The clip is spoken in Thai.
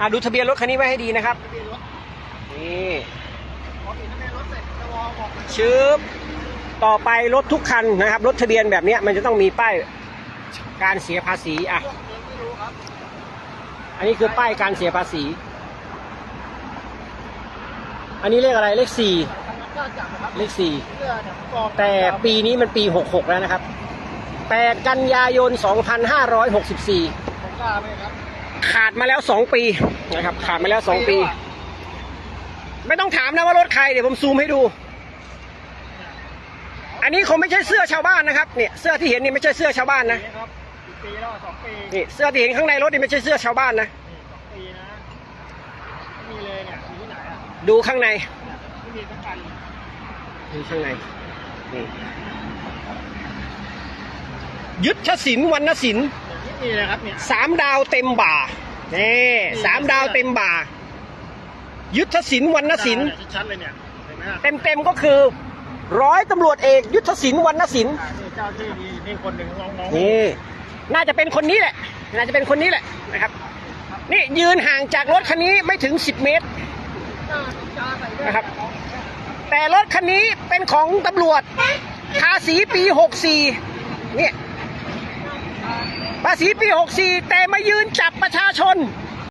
อะดูทะเบียนรถคันนี้ไว้ให้ดีนะครับทะเบียนรถนี่พอติดทะเบียนรถเสร็จจะวอบอกเลยชืบต่อไปรถทุกคันนะครับ รถทะเบียนแบบเนี้ยมันจะต้องมีป้ายการเสียภาษีอะ อันนี้คือป้ายการเสียภาษี อันนี้เลขอะไรเลขสี่เลขสี่แต่ปีนี้มันปี66แล้วนะครับ8กันยายน2564ของกล้าไหมครับ ขาดมาแล้ว2ปีนะครับ ขาดมาแล้ว2ปี ไม่ต้องถามนะว่ารถใครเดี๋ยวผมซูมให้ดู อันนี้คงไม่ใช่เสื้อชาวบ้านนะครับเนี่ยเสื้อที่เห็นนี่ไม่ใช่เสื้อชาวบ้านนะปีครับกี่ปีแล้วสองปีนี่เสื้อที่เห็นข้างในรถนี่ไม่ใช่เสื้อชาวบ้านนะ นี่สองปีนะไม่มีเลยเนี่ยมีที่ไหนอะดูข้างในไม่มีสักคันดูข้างในนี่ยุทธศิลป์วรรณศิล ป์ไม่มีเลยครับเนี่ยสามดาวเต็มบ่านี่สามดาวเต็มบ่า ยุทธศิลป์วรรณศิลป์ชัดๆเลยเนี่ยเห็นไหมฮะเต็มเต็มๆก็คือร้อยตำรวจเอกยุทธศิลป์วรรณศิลป์อ่านี่เจ้าที่ดีนี่คนหนึ่งน้องๆนี่น่าจะเป็นคนนี้แหละ น่าจะเป็นคนนี้แหละนะครับนี่ยืนห่างจากรถคันนี้ไม่ถึง 10 เมตรนะครับ แต่รถคันนี้เป็นของตำรวจภาษีปี 64เนี่ย ภาษีปี 64 แต่มายืนจับประชาชน